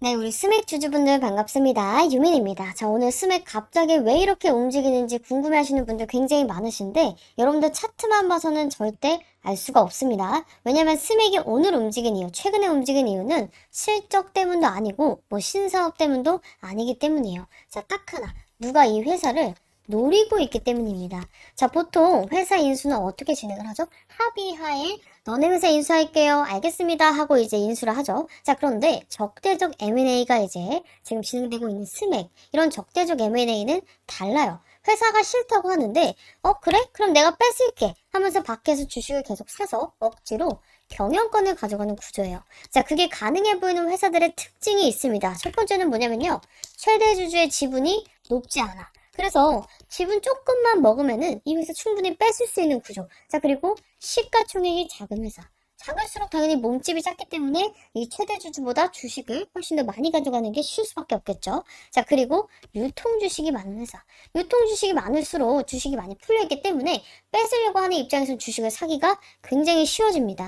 네, 우리 스맥 주주분들 반갑습니다. 유민입니다. 자, 오늘 스맥 갑자기 왜 이렇게 움직이는지 궁금해 하시는 분들 굉장히 많으신데, 여러분들 차트만 봐서는 절대 알 수가 없습니다. 왜냐면 스맥이 오늘 움직인 이유, 최근에 움직인 이유는 실적 때문도 아니고, 뭐 신사업 때문도 아니기 때문이에요. 자, 딱 하나. 누가 이 회사를 노리고 있기 때문입니다. 자, 보통 회사 인수는 어떻게 진행을 하죠? 합의하에 너네 회사 인수할게요. 알겠습니다. 하고 이제 인수를 하죠. 자, 그런데 적대적 M&A가 이제 지금 진행되고 있는 스맥, 이런 적대적 M&A는 달라요. 회사가 싫다고 하는데, 어, 그래? 그럼 내가 뺏을게. 하면서 밖에서 주식을 계속 사서 억지로 경영권을 가져가는 구조예요. 자, 그게 가능해 보이는 회사들의 특징이 있습니다. 첫 번째는 뭐냐면요. 최대 주주의 지분이 높지 않아. 그래서 지분 조금만 먹으면은 이 회사 충분히 뺏을 수 있는 구조. 자, 그리고 시가총액이 작은 회사. 작을수록 당연히 몸집이 작기 때문에 이 최대 주주보다 주식을 훨씬 더 많이 가져가는 게 쉬울 수밖에 없겠죠. 자, 그리고 유통 주식이 많은 회사. 유통 주식이 많을수록 주식이 많이 풀려있기 때문에 뺏으려고 하는 입장에서 주식을 사기가 굉장히 쉬워집니다.